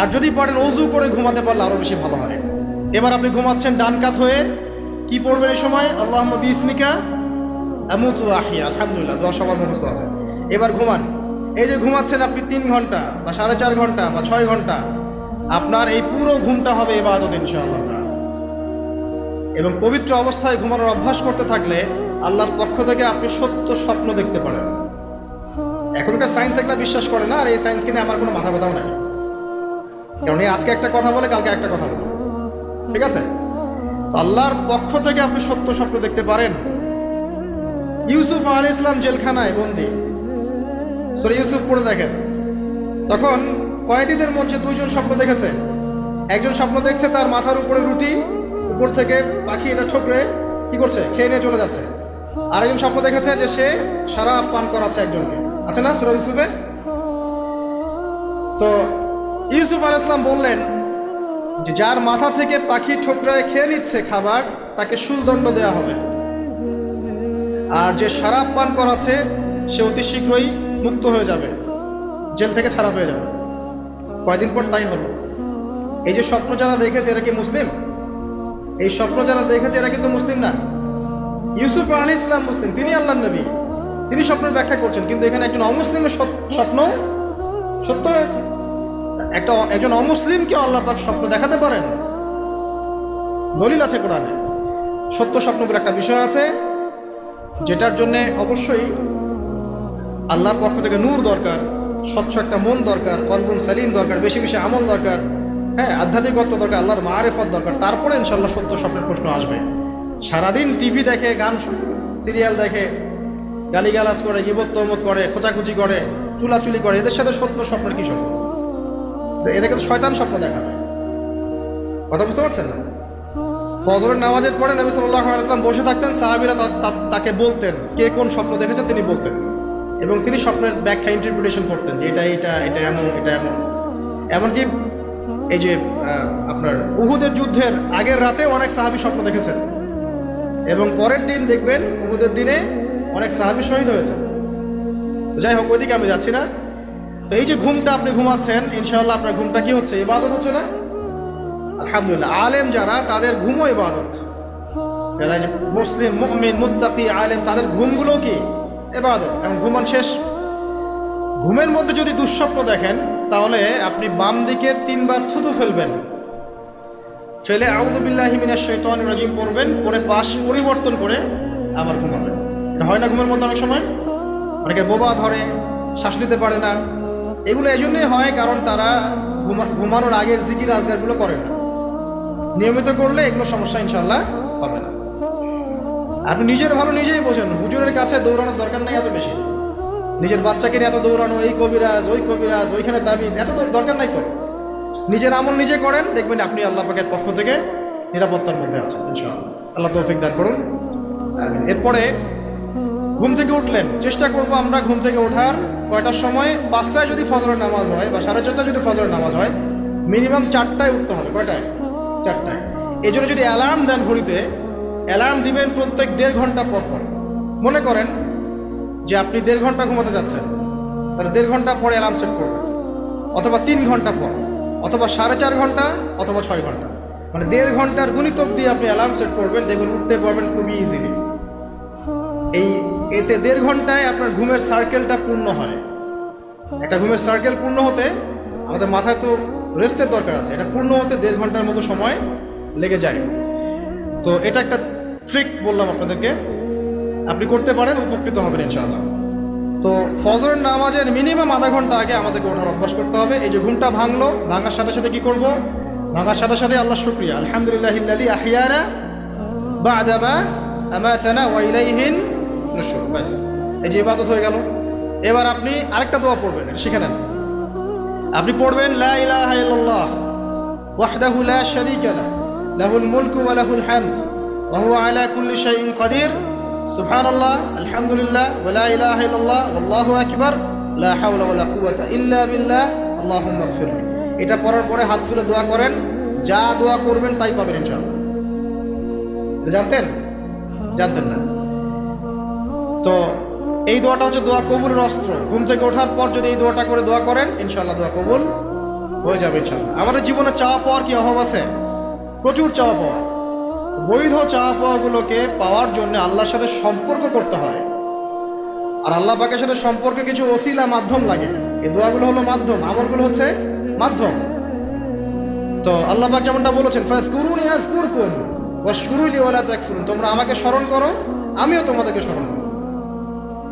আর যদি পারেন অজু করে ঘুমাতে পারলে আরও বেশি ভালো হয়। এবার আপনি ঘুমাচ্ছেন ডান কাত হয়ে। কি পড়বেন এই সময়? আল্লাহ বিসমিকা আমুতু আলহামদুলিল্লাহ, দোয়া সবার মুখস্থ আছে। এবার ঘুমান। এই যে ঘুমাচ্ছেন আপনি তিন ঘণ্টা বা সাড়ে চার ঘণ্টা বা ছয় ঘণ্টা, আপনার এই পুরো ঘুমটা হবে এবাদত ইনশাআল্লাহ। এবং পবিত্র অবস্থায় ঘুমানোর অভ্যাস করতে থাকলে আল্লাহর পক্ষ থেকে আপনি সত্য স্বপ্ন দেখতে পারেন। এখনকার সায়েন্স এগুলা বিশ্বাস করে না, আর এই সায়েন্স কিনে আমার কোনো মাথা ব্যথাও নাই। কারণ আজকে একটা কথা বলে, কালকে একটা কথা বলে। ঠিক আছে? আল্লাহর পক্ষ থেকে আপনি সত্য স্বপ্ন দেখতে পারেন। ইউসুফ আল ইসলাম জেলখানায় বন্দি। সরি ইউসুফ পড়ে দেখেন। তখন কয়েদিদের মধ্যে দুইজন স্বপ্ন দেখেছে। একজন স্বপ্ন দেখছে তার মাথার উপরে রুটি, উপর থেকে পাখি এটা ঠোকরে কি করছে, খেয়ে নিয়ে চলে যাচ্ছে। আরেকজন স্বপ্ন দেখেছে যে সে সারা পান করাচ্ছে একজনকে। আছে না সুরা ইউসুফে? তো ইউসুফ আল ইসলাম বললেন, যে যার মাথা থেকে পাখি ঠোকরায় খেয়ে নিচ্ছে খাবার, তাকে শুলদণ্ড দেওয়া হবে। আর যে শরাব পান করাচ্ছে, সে অতি শীঘ্রই মুক্ত হয়ে যাবে, জেল থেকে ছাড়া পেয়ে যাবে। কয়দিন পর তাই হলো। এই যে স্বপ্ন যারা দেখেছে, এরা কি মুসলিম? এই স্বপ্ন যারা দেখেছে, এরা কিন্তু মুসলিম না। ইউসুফ আলী ইসলাম মুসলিম, তিনি আল্লাহ নবী। তিনি স্বপ্নের ব্যাখ্যা করছেন, কিন্তু এখানে একজন অমুসলিমের স্বপ্ন সত্য হয়েছে। একটা একজন অমুসলিমকে আল্লাহ পাক স্বপ্ন দেখাতে পারেন? দলিল আছে কোরআনে। সত্য স্বপ্ন বলে একটা বিষয় আছে, যেটার জন্য অবশ্যই আল্লাহর পক্ষ থেকে নূর দরকার, স্বচ্ছ একটা মন দরকার, কলবুল সালিম দরকার, বেশি বেশি আমল দরকার হ্যাঁ আধ্যাত্মিকত্ব দরকার, আল্লাহর মারেফত দরকার, তারপরে ইনশাল্লাহ সত্য স্বপ্নের প্রশ্ন আসবে। সারাদিন টিভি দেখে, গান সিরিয়াল দেখে, গালিগালাজ করে, গিবত তহমত করে, খোঁচাখুচি করে, চুলাচুলি করে, এদের সাথে সত্য স্বপ্নের কি সম্পর্ক? এদেরকে তো শয়তান স্বপ্ন দেখাবে। কথা বুঝতে পারছেন না? ফজরের নামাজের পরে নবী সাল্লাহ বসে থাকতেন, সাহাবিরা তাকে বলতেন কে কোন স্বপ্ন দেখেছেন তিনি বলতেন। এবং তিনি স্বপ্নের ব্যাখ্যা ইন্টারপ্রিটেশন করতেন যে এটা এটা এটা এমন এটা এমন। এমনকি এই যে আপনার উহুদের যুদ্ধের আগের রাতে অনেক সাহাবি স্বপ্ন দেখেছেন। এবং পরের দিন দেখবেন উহুদের দিনে অনেক সাহাবি শহীদ হয়েছে তো যাই হোক, ওইদিকে আমি যাচ্ছি না। তো এই যে ঘুমটা আপনি ঘুমাচ্ছেন ইনশাল্লাহ আপনার ঘুমটা কি হচ্ছে? ইবাদত হচ্ছে না? আলহামদুলিল্লাহ। আলেম যারা, তাদের ঘুমও ইবাদত। যারা যে মুসলিম, মুমিন, মুত্তাকি, আলেম, তাদের ঘুমগুলো কি? এবাদত এবং ঘুমান শেষ। ঘুমের মধ্যে যদি দুঃস্বপ্ন দেখেন, তাহলে আপনি বাম দিকে তিনবার থুতু ফেলবেন। ফেলে আউদুবিল্লাহ মিনাশ শৈতান রাজিম পড়বেন পরে পাশ পরিবর্তন করে আবার ঘুমাবেন। এটা হয় না ঘুমের মধ্যে অনেক সময়? অনেকের বোবা ধরে, শ্বাস নিতে পারে না। এগুলো এই জন্যই হয় কারণ তারা ঘুমানোর আগের জিকির আজগারগুলো করে না। নিয়মিত করলে এগুলো সমস্যা ইনশাল্লাহ হবে না। আপনি নিজের ভালো নিজেই বোঝেন, হুজুরের কাছে দৌড়ানোর দরকার নেই এত বেশি। নিজের বাচ্চাকে নিয়ে এত দৌড়ানো, এই কবিরাজ, ওই কবিরাজ, ওইখানে তাবিজ, এত দরকার নাই তো। নিজের আমল নিজে করেন, দেখবেন আপনি আল্লাহ পাকের পক্ষ থেকে নিরাপত্তার মধ্যে আছেন ইনশাআল্লাহ। আল্লাহ তৌফিক দান করুন। এরপরে ঘুম থেকে উঠলেন। চেষ্টা করব আমরা ঘুম থেকে ওঠার। কয়টার সময়? পাঁচটায় যদি ফজরের নামাজ হয় বা সাড়ে চারটায় যদি ফজরের নামাজ হয় মিনিমাম চারটায় উঠতে হবে। কয়টায়? চারটায়। এই জন্য যদি অ্যালার্ম দেন ঘড়িতে অ্যালার্ম দিবেন প্রত্যেক দেড় ঘণ্টা পর পর। মনে করেন যে আপনি দেড় ঘণ্টা ঘুমাতে যাচ্ছেন, তাহলে দেড় ঘণ্টা পরে অ্যালার্ম সেট করবেন অথবা তিন ঘণ্টা পর, অথবা সাড়ে চার ঘণ্টা, অথবা ছয় ঘণ্টা। মানে দেড় ঘণ্টার গুণিতক দিয়ে আপনি অ্যালার্ম সেট করবেন, দেখবেন উঠতে পারবেন খুবই ইজিলি এতে দেড় ঘন্টায় আপনার ঘুমের সার্কেলটা পূর্ণ হয়। একটা ঘুমের সার্কেল পূর্ণ হতে আমাদের মাথায় তো রেস্টের দরকার আছে। এটা পূর্ণ হতে দেড় ঘণ্টার মতো সময় লেগে যায়। তো এটা একটা ট্রিক বললাম আপনাদেরকে। আপনি করতে পারেন, উপকৃত হবেন ইনশাআল্লাহ। তো ফজরের নামাজের মিনিমাম আধা ঘণ্টা আগে আমাদেরকে ওঠার অভ্যাস করতে হবে। এই যে ঘুমটা ভাঙলো, ভাঙার সাথে সাথে কি করব? ভাঙার সাথে সাথে আল্লাহ শুক্রিয়া। আলহামদুলিল্লাহ ইল্লাযী আহিয়ানা বা'দামা আমাতানা ওয়া নুশুর ব্যাস। এই যে ইবাদত হয়ে গেল। এবার আপনি আরেকটা দোয়া পড়বেন শিখে নেন। আপনি পড়বেন, লা ইলাহা ইল্লাল্লাহ, ওয়াহদাহু লা শারীকা লাহ, লাহুল মুলকু ওয়া লাহুল হামদ, ওয়া হুয়া আলা কুল্লি শাইইন কাদির, সুবহানাল্লাহ, আলহামদুলিল্লাহ, ওয়া লা ইলাহা ইল্লাল্লাহ, ওয়াল্লাহু আকবার, লা হাওলা ওয়া লা কুওয়াতা ইল্লা বিল্লাহ, আল্লাহুম্মা ইগফিরলি এটা পড়ার পরে হাত তুলে দোয়া করেন, যা দোয়া করবেন তাই পাবেন ইনশাআল্লাহ। জানতেন? জানতেন না। তো এই দোয়াটা হচ্ছে দোয়া কবুলের অস্ত্র। ঘুম থেকে ওঠার পর যদি এই দোয়াটা করে দোয়া করেন ইনশাল্লাহ দোয়া কবুল হয়ে যাবে ইনশাল্লাহ আমাদের জীবনে চাওয়া পাওয়ার কি অভাব আছে? প্রচুর চাওয়া পাওয়া। বৈধ চাওয়া পাওয়াগুলোকে পাওয়ার জন্য আল্লাহর সাথে সম্পর্ক করতে হয়। আর আল্লাহ পাকের সাথে সম্পর্কে কিছু ওসিলা মাধ্যম লাগে। এই দোয়াগুলো হলো মাধ্যম, আমলগুলো হচ্ছে মাধ্যম। তো আল্লাহ পাক যেমনটা বলেছেন ফাজকুরুনি আযকুরকুম ওয়াশকুরুলি ওয়ালা তাকফুরুন। তোমরা আমাকে স্মরণ করো, আমিও তোমাদেরকে স্মরণ করব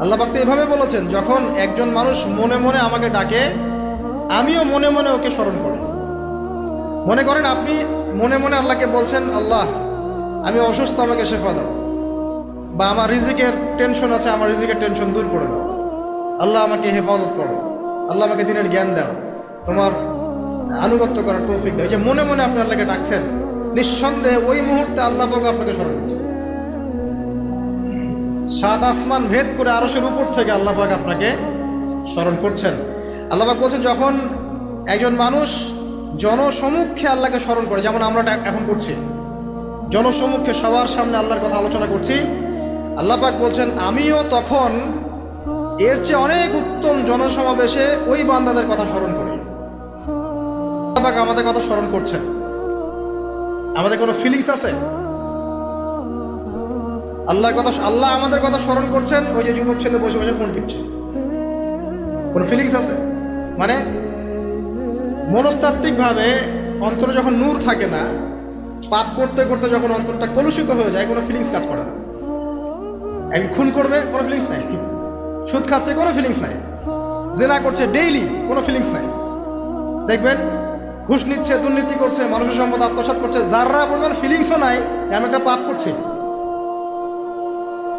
আল্লাহ এভাবে বলেছেন, যখন একজন মানুষ মনে মনে আমাকে ডাকে, আমিও মনে মনে ওকে স্মরণ করি। মনে করেন আপনি মনে মনে আল্লাহকে বলছেন, আল্লাহ, আমি অসুস্থ, আমাকে শেফা দাও। বা, আমার রিজিকের টেনশন আছে, আমার রিজিকের টেনশন দূর করে দাও। আল্লাহ আমাকে হেফাজত করো। আল্লাহ আমাকে দিনের জ্ঞান দাও। তোমার আনুগত্য করার তৌফিক দাও। যে মনে মনে আপনি আল্লাহকে ডাকছেন, নিঃসন্দেহে ওই মুহূর্তে আল্লাহ পাক আপনাকে স্মরণ করছে। সাত আসমান ভেদ করে আরশের উপর থেকে আল্লাহ পাক আপনাকে স্মরণ করছেন। আল্লাহবাক বলছেন, যখন একজন মানুষ জনসমুখে আল্লাহকে স্মরণ করে, যেমন আমরা এখন করছি, জনসমুখে সবার সামনে আল্লাহর কথা আলোচনা করছি, আল্লাহ পাক বলছেন, আমিও তখন এর চেয়ে অনেক উত্তম জনসমাবেশে ওই বান্দাদের কথা স্মরণ করি। আল্লাহ পাক আমাদের কথা স্মরণ করছেন। আমাদের কোনো ফিলিংস আছে? আল্লাহর কথা আল্লাহ আমাদের কথা স্মরণ করছেন, ওই যে যুবক ছেলে বসে বসে ফোন টিপছে। কোনো ফিলিংস আছে? মানে মনস্তাত্ত্বিকভাবে অন্তরে যখন নূর থাকে না, পাপ করতে করতে যখন অন্তরটা কলুষিত হয়ে যায়, কোনো ফিলিংস কাজ করে না। এক খুন করবে, কোনো ফিলিংস নাই। সুদ খাচ্ছে, কোনো ফিলিংস নাই। জেনা করছে ডেইলি কোনো ফিলিংস নাই। দেখবেন, ঘুষ নিচ্ছে, দুর্নীতি করছে, মানুষের সম্পদ আত্মসাৎ করছে, যাররা পরিমাণ ফিলিংসও নাই, আমি একটা পাপ করছি।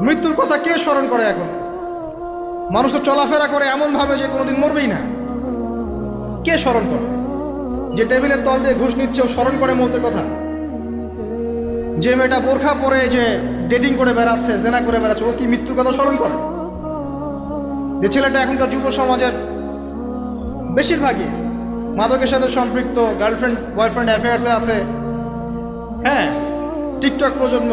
মৃত্যুর কথা কে স্মরণ করে এখন? মানুষ তো চলাফেরা করে এমন ভাবে যে কোনোদিন মরবেই না। কে স্মরণ করে? যে টেবিলের তল দিয়ে ঘুষ নিচ্ছে, ও স্মরণ করে মৌতের কথা? যে মেয়েটা বোরখা পরে যে ডেটিং করে বেড়াচ্ছে, জেনা করে বেড়াচ্ছে, ও কি মৃত্যুর কথা স্মরণ করে? যে ছেলেটা এখনকার যুব সমাজের বেশিরভাগই মাদকের সাথে সম্পৃক্ত গার্লফ্রেন্ড বয়ফ্রেন্ড অ্যাফেয়ার্সে আছে। হ্যাঁ টিকটক প্রজন্ম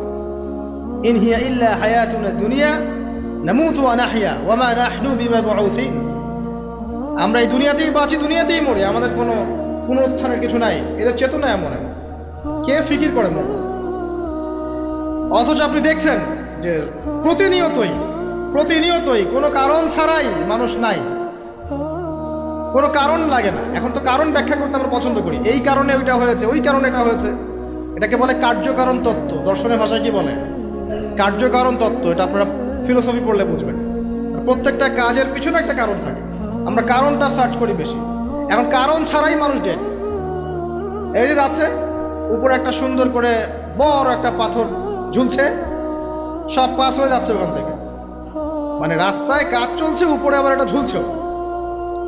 ইন হিয়া ইল্লা হায়াতুনা দুনিয়া নামুতু ওয়া নাহইয়া ওয়া মা নাহনু বিমাবউসিন আমরা এই দুনিয়াতেই বাঁচি, দুনিয়াতেই মরি। আমাদের কোনো পুনরুত্থানের কিছু নাই। এদের চেতনা এমন। কে ফিকির করে মরতে অথচ আপনি দেখছেন যে প্রতিনিয়তই প্রতিনিয়তই কোনো কারণ ছাড়াই মানুষ নাই। কোনো কারণ লাগে না। এখন তো কারণ ব্যাখ্যা করতে আমরা পছন্দ করি। এই কারণে ওইটা হয়েছে, ওই কারণে এটা হয়েছে। এটাকে বলে কার্যকারণ তত্ত্ব। দর্শনের ভাষায় কি বলে? কার্যকারণ তত্ত্ব, এটা আপনারা ফিলোসফি পড়লে বুঝবেন। প্রত্যেকটা কাজের পিছনে একটা কারণ থাকে। আমরা কারণটা সার্চ করি বেশি। এখন কারণ ছাড়াই মানুষ ডেড এই যে যাচ্ছে, উপরে একটা সুন্দর করে বড় একটা পাথর ঝুলছে, সব পাস হয়ে যাচ্ছে ওখান থেকে। মানে রাস্তায় কাজ চলছে, উপরে আবার একটা ঝুলছেও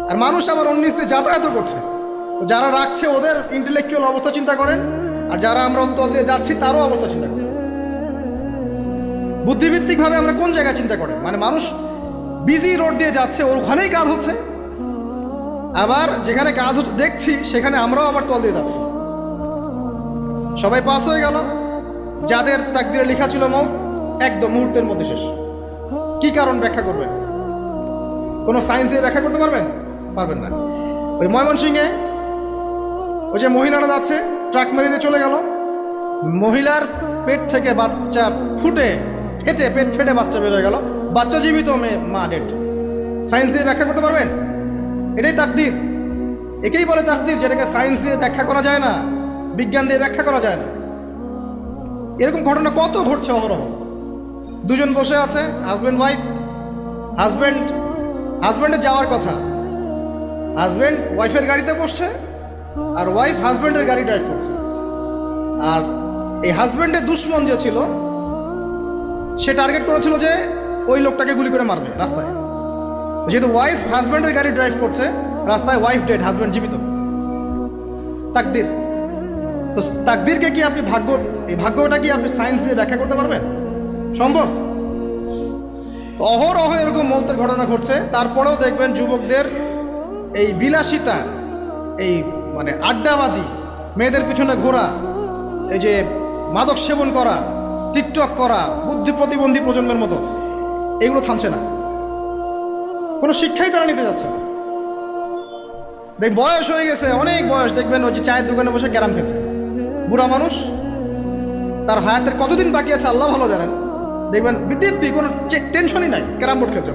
আর মানুষ আবার অন্যিস দিয়ে যাতায়াতও করছে। যারা রাখছে ওদের ইন্টেলেকচুয়াল অবস্থা চিন্তা করেন, আর যারা আমরা অন্তল দিয়ে যাচ্ছি, তারও অবস্থা চিন্তা করেন। বুদ্ধিভিত্তিকভাবে আমরা কোন জায়গায় চিন্তা করেন? মানে মানুষ বিজি রোড দিয়ে যাচ্ছে, ওর ওখানেই কাজ হচ্ছে। আবার যেখানে কাজ হচ্ছে দেখছি, সেখানে আমরাও আবার তল দিয়ে যাচ্ছি। সবাই পাস হয়ে গেল। যাদের তাকদিরে লেখা ছিল মৌ, একদম মুহূর্তের মধ্যে শেষ। কি কারণ ব্যাখ্যা করবেন? কোনো সায়েন্স দিয়ে ব্যাখ্যা করতে পারবেন? পারবেন না। ওই ময়মনসিংহে ওই যে মহিলারা যাচ্ছে ট্রাক মেরে দিয়ে চলে গেল। মহিলার পেট থেকে বাচ্চা ফুটে ফেটে পেট ফেটে বাচ্চা বের হয়ে গেল। বাচ্চা জীবিত মেয়ে মা ডেড। সায়েন্স দিয়ে ব্যাখ্যা করতে পারবেন? এটাই তাকদির। একেই বলে তাকদির, যেটাকে সায়েন্স দিয়ে ব্যাখ্যা করা যায় না, বিজ্ঞান দিয়ে ব্যাখ্যা করা যায় না। এরকম ঘটনা কত ঘটছে অহরহ? দুজন বসে আছে হাজব্যান্ড ওয়াইফ হাজব্যান্ড হাজব্যান্ডের যাওয়ার কথা। হাজব্যান্ড ওয়াইফের গাড়িতে বসছে, আর ওয়াইফ হাজব্যান্ডের গাড়ি ড্রাইভ করছে। আর এই হাজব্যান্ডের দুশ্মন যে ছিল সে টার্গেট করেছিল যে ওই লোকটাকে গুলি করে মারবে রাস্তায়। যেহেতু ওয়াইফ হাজব্যান্ডের গাড়ি ড্রাইভ করছে, রাস্তায় ওয়াইফ ডেড হাজব্যান্ড জীবিত। তাকদির। তো তাকদিরকে কি আপনি ভাগ্য, এই ভাগ্যটা কি আপনি সায়েন্স দিয়ে ব্যাখ্যা করতে পারবেন? সম্ভব? অহরহ এরকম মৌতের ঘটনা ঘটছে, তারপরেও দেখবেন যুবকদের এই বিলাসিতা, এই মানে আড্ডাবাজি, মেয়েদের পিছনে ঘোরা, এই যে মাদক সেবন করা টিকটক করা, বুদ্ধি প্রতিবন্ধী প্রজন্মের মতো, এগুলো থামছে না। কোনো শিক্ষাই তারা নিতে যাচ্ছে না। দেখ, বয়স হয়ে গেছে, অনেক বয়স। দেখবেন ওই যে চায়ের দোকানে বসে ক্যারাম খেলছে বুড়া মানুষ, তার হায়াতের কতদিন বাকি আছে আল্লাহ ভালো জানেন। দেখবেন দিব্যি কোনো টেনশনই নাই ক্যারাম বোর্ড খেলছে।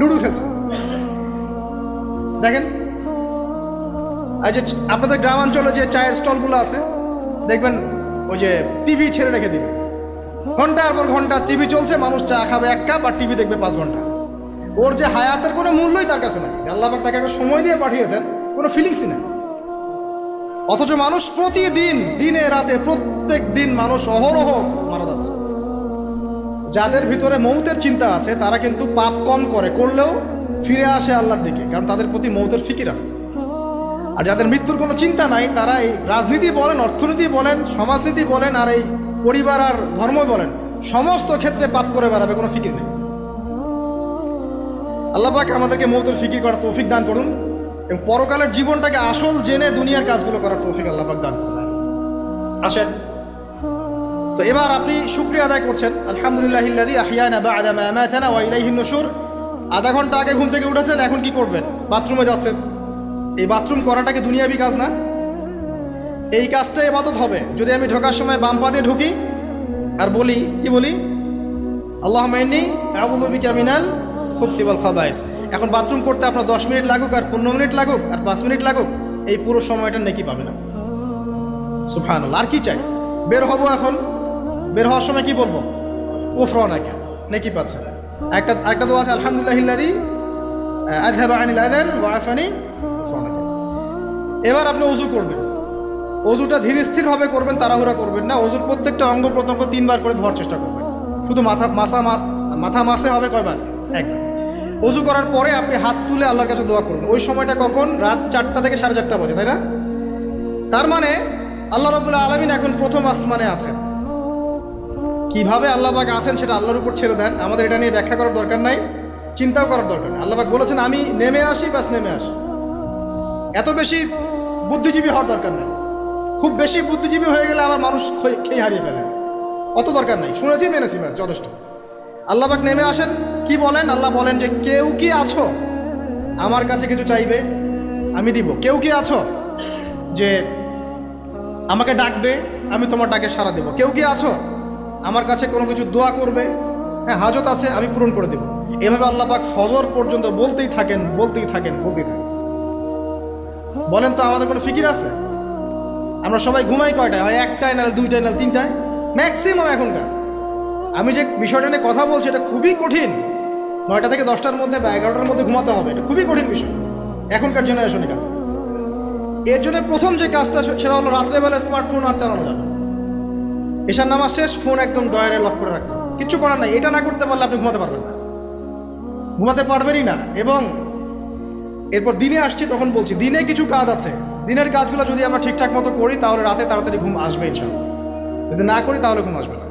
লুডো খেলছে। দেখেন আর যে আপনাদের গ্রামাঞ্চলে যে চায়ের স্টলগুলো আছে, দেখবেন ওই যে টিভি ছেড়ে রেখে দিবে। ঘণ্টার পর ঘণ্টা টিভি চলছে, মানুষ চা খাবে এক কাপ আর টিভি দেখবে পাঁচ ঘণ্টা। ওর যে হায়াতের কোনো মূল্যই তার কাছে নাই। আল্লাহ পাক তাকে একটা সময় দিয়ে পাঠিয়েছেন, কোনো ফিলিংসই নেই। অথচ মানুষ প্রতিদিন, দিনে, রাতে, প্রত্যেক দিন মানুষ অহরহ মারা যাচ্ছে। যাদের ভিতরে মৌতের চিন্তা আছে, তারা কিন্তু পাপ কম করে, করলেও ফিরে আসে আল্লাহর দিকে, কারণ তাদের প্রতি মৌতের ফিকির আছে। আর যাদের মৃত্যুর কোনো চিন্তা নাই, তারা এই রাজনীতি বলেন, অর্থনীতি বলেন, সমাজনীতি বলেন, আর এই পরিবার আর ধর্ম বলেন, সমস্ত ক্ষেত্রে পাপ করে বেড়াবে, কোনো ফিকির নেই। আল্লাহ পাক আমাদেরকে মৌতের ফিকির করার তৌফিক দান করুন এবং পরকালের জীবনটাকে আসল জেনে দুনিয়ার কাজগুলো করার তৌফিক আল্লাহ পাক দান করুন। আসেন। তো এবার আপনি শুক্রিয়া আদায় করছেন। আলহামদুলিল্লাহ আধা ঘণ্টা আগে ঘুম থেকে উঠেছেন, এখন কি করবেন? বাথরুমে যাচ্ছেন। এই বাথরুম করাটা কি দুনিয়াবি কাজ না? এই কাজটা এবাদত হবে। যদি আমি ঢোকার সময় বাম পা দিয়ে ঢুকি আর বলি, কি বলি? আল্লাহ মাইনি আবুদু বিকা মিনাল খুবসি ওয়াল খাবাইস। এখন বাথরুম করতে আপনার দশ মিনিট লাগুক আর পনেরো মিনিট লাগুক আর পাঁচ মিনিট লাগুক, এই পুরো সময়টা নাকি পাবে না। সুফান আর কি চাই? বের হব এখন। বের হওয়ার সময় কি বলব? উফরানাকে নাকি পাচ্ছে একটা একটা দোয়া আছে আলহামদুলিল্লাহিল্লাদি আযহাবা আনিল আযান ওয়া আফানি উফরানাকা এবার আপনি ওযু করবেন। অজুটা ধীর স্থিরভাবে করবেন, তাড়াহুড়া করবেন না। অজুর প্রত্যেকটা অঙ্গ প্রত্যঙ্গ তিনবার করে ধোয়ার চেষ্টা করবেন। শুধু মাথা, মাসা মাথা মাসে হবে কয়বার? একবার। অজু করার পরে আপনি হাত তুলে আল্লাহর কাছে দোয়া করুন। ওই সময়টা কখন? রাত চারটা থেকে সাড়ে চারটা বাজে, তাই না? তার মানে আল্লাহ রবুল্লাহ আলমিন এখন প্রথম আসমানে আছেন। কীভাবে আল্লাহ পাক আছেন সেটা আল্লাহর উপর ছেড়ে দেন, আমাদের এটা নিয়ে ব্যাখ্যা করার দরকার নাই, চিন্তাও করার দরকার নেই। আল্লাহ পাক বলেছেন, আমি নেমে আসি, বাস নেমে আসি। এত বেশি বুদ্ধিজীবী হওয়ার দরকার নেই। খুব বেশি বুদ্ধিজীবী হয়ে গেলে আবার মানুষ খেয়ে হারিয়ে ফেলে। অত দরকার নেই। শুনেছি, মেনেছি ব্যাস, যথেষ্ট। আল্লাহ পাক নেমে আসেন। কি বলেন? আল্লাহ বলেন যে, কেউ কি আছো? আমার কাছে কিছু চাইবে, আমি দিব। কেউ কি আছো? যে, আমাকে ডাকবে, আমি তোমার ডাকে সাড়া দেব। কেউ কি আছো? আমার কাছে কোনো কিছু দোয়া করবে। হ্যাঁ হাজত আছে, আমি পূরণ করে দেব। এভাবে আল্লাহ পাক ফজর পর্যন্ত বলতেই থাকেন বলতেই থাকেন বলতেই থাকেন। বলেন তো, আমাদের কোনো ফিকির আছে? আমরা সবাই ঘুমাই কয়টায়? হয় একটায় নাহলে দুইটায়, নাহলে তিনটায়? ম্যাক্সিমাম এখনকার। আমি যে বিষয়টা নিয়ে কথা বলছি, এটা খুবই কঠিন। নয়টা থেকে দশটার মধ্যে বা এগারোটার মধ্যে ঘুমাতে হবে, এটা খুবই কঠিন বিষয়। এখনকার জেনারেশনের কাছে এর জন্য প্রথম যে কাজটা সেটা হলো রাত্রেবেলা স্মার্টফোন আর চালানো যাবে এসার নামাজ শেষ ফোন একদম ডয়ারে লক করে রাখতে। কিচ্ছু করার নাই। এটা না করতে পারলে আপনি ঘুমাতে পারবেন না। ঘুমাতে পারবেনই না। এবং এরপর দিনে আসছি, তখন বলছি, দিনে কিছু কাজ আছে। দিনের কাজগুলো যদি আমরা ঠিকঠাক মতো করি, তাহলে রাতে তাড়াতাড়ি ঘুম আসবে ইনশাল্লাহ। যদি না করি, তাহলে ঘুম আসবে না।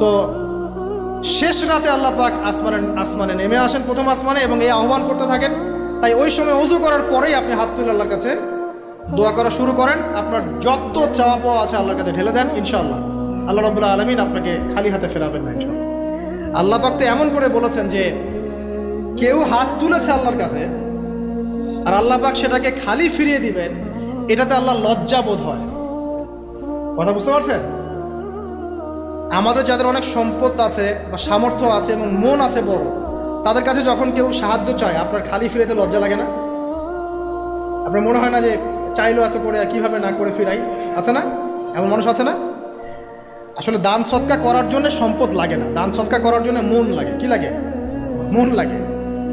তো শেষ রাতে আল্লাহ পাক আসমানে আসমানে নেমে আসেন প্রথম আসমানে এবং এই আহ্বান করতে থাকেন। তাই ওই সময় অজু করার পরেই আপনি হাত তুলে আল্লাহর কাছে দোয়া করা শুরু করেন। আপনার যত চাওয়া পাওয়া আছে আল্লাহর কাছে ঢেলে দেন ইনশাআল্লাহ। আল্লাহ রবুল্লাহ আলমিন আপনাকে খালি হাতে ফেরাবেন না ইনশাআল্লাহ। আল্লাহ পাক তো এমন করে বলেছেন যে, কেউ হাত তুলেছে আল্লাহর কাছে আর আল্লাহ পাক সেটাকে খালি ফিরিয়ে দিবেন, এটাতে আল্লাহ লজ্জা বোধ হয়। কথা বুঝতে পারছেন? আমাদের যাদের অনেক সম্পদ আছে বা সামর্থ্য আছে এবং মন আছে বড়, তাদের কাছে যখন কেউ সাহায্য চায়, আপনার খালি ফিরেতে লজ্জা লাগে না? আপনার মনে হয় না যে চাইলো এত করে কীভাবে না করে ফিরাই? আছে না? এমন মানুষ আছে না? আসলে দান সৎকা করার জন্য সম্পদ লাগে না। দান সৎকা করার জন্য মন লাগে। কি লাগে? মন লাগে।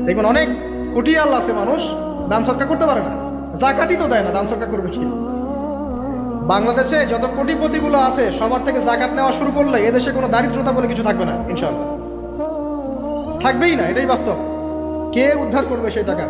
দেখবেন অনেক কুটিয়াল আছে মানুষ দান সৎকা করতে পারে না। জাকাতই তো দেয় না দান সৎকা করবে কি? বাংলাদেশে যত কোটিপতিগুলো আছে, সবার থেকে জাকাত নেওয়া শুরু করলে এদেশে কোনো দারিদ্রতা বলে কিছু থাকবে না ইনশাল্লাহ থাকবেই না, এটাই বাস্তব। কে উদ্ধার করবে সেই টাকা?